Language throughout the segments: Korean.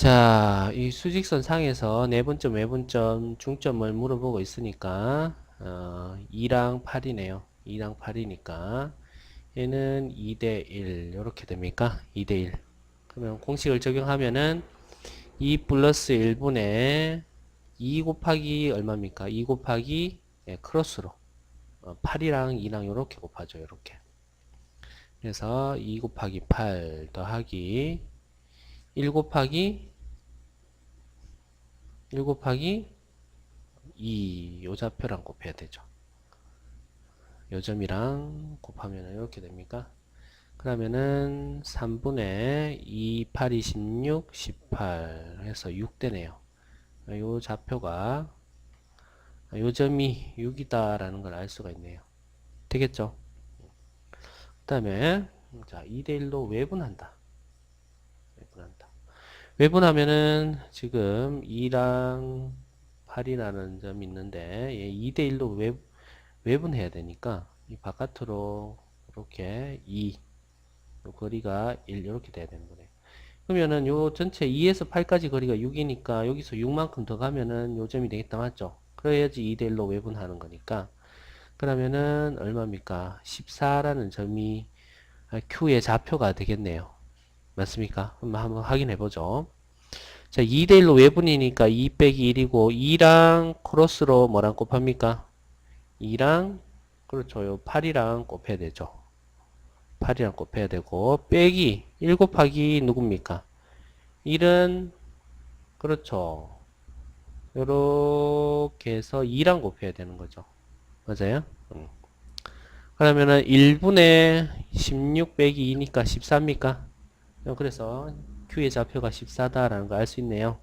자, 이 수직선 상에서 내분점, 외분점, 중점을 물어보고 있으니까, 어, 2랑 8이네요. 2랑 8이니까, 얘는 2대 1, 이렇게 됩니까? 2대 1. 그러면 공식을 적용하면은, 2 플러스 1분의 2 곱하기 얼마입니까? 2 곱하기, 예, 크로스로. 어, 8이랑 2랑 이렇게 곱하죠, 이렇게. 그래서 2 곱하기 8 더하기 1 곱하기 1 곱하기 2, 요 좌표랑 곱해야 되죠. 요 점이랑 곱하면 이렇게 됩니까? 그러면은 3분의 2, 8, 26, 18 해서 6 되네요. 요 좌표가 요 점이 6이다 라는 걸 알 수가 있네요. 되겠죠? 그 다음에 자 2대1로 외분한다. 외분한다. 외분하면은 지금 2랑 8이라는 점이 있는데 얘 2대1로 외, 외분해야 되니까 이 바깥으로 이렇게 2, 요 거리가 1 이렇게 돼야 되는 거네요. 그러면은 요 전체 2에서 8까지 거리가 6이니까 여기서 6만큼 더 가면은 요 점이 되겠다 맞죠? 그래야지 2대1로 외분하는 거니까 그러면은 얼마입니까? 14라는 점이 Q의 좌표가 되겠네요. 맞습니까? 한번, 확인해 보죠. 자, 2대1로 외분이니까 2 빼기 1이고 2랑 크로스로 뭐랑 곱합니까? 2랑 그렇죠. 요 8이랑 곱해야 되죠. 8이랑 곱해야 되고 빼기 1 곱하기 누굽니까? 1은 그렇죠. 요렇게 해서 2랑 곱해야 되는 거죠. 맞아요? 음. 그러면은 1분의 16 빼기 2니까 14입니까? 그래서 Q의 좌표가 14다라는 거알수 있네요.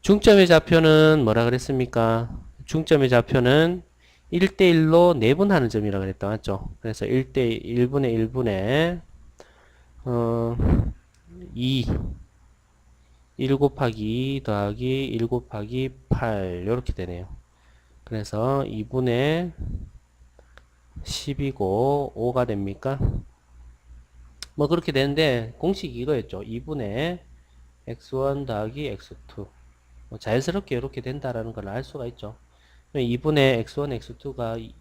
중점의 좌표는 뭐라 그랬습니까? 중점의 좌표는 1대1로 내분하는 점이라 그랬다 맞죠? 그래서 1대 1분의 1분의 어, 2 1 곱하기 2 더하기 1 곱하기 8 이렇게 되네요. 그래서 2분의 10이고 5가 됩니까? 뭐 그렇게 되는데 공식이 이거였죠. 2분의 x1 더하기 x2 뭐 자연스럽게 이렇게 된다라는 걸 알 수가 있죠. 2분의 x1, x2가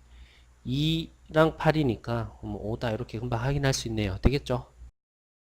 2랑 8이니까 뭐 5다 이렇게 금방 확인할 수 있네요. 되겠죠?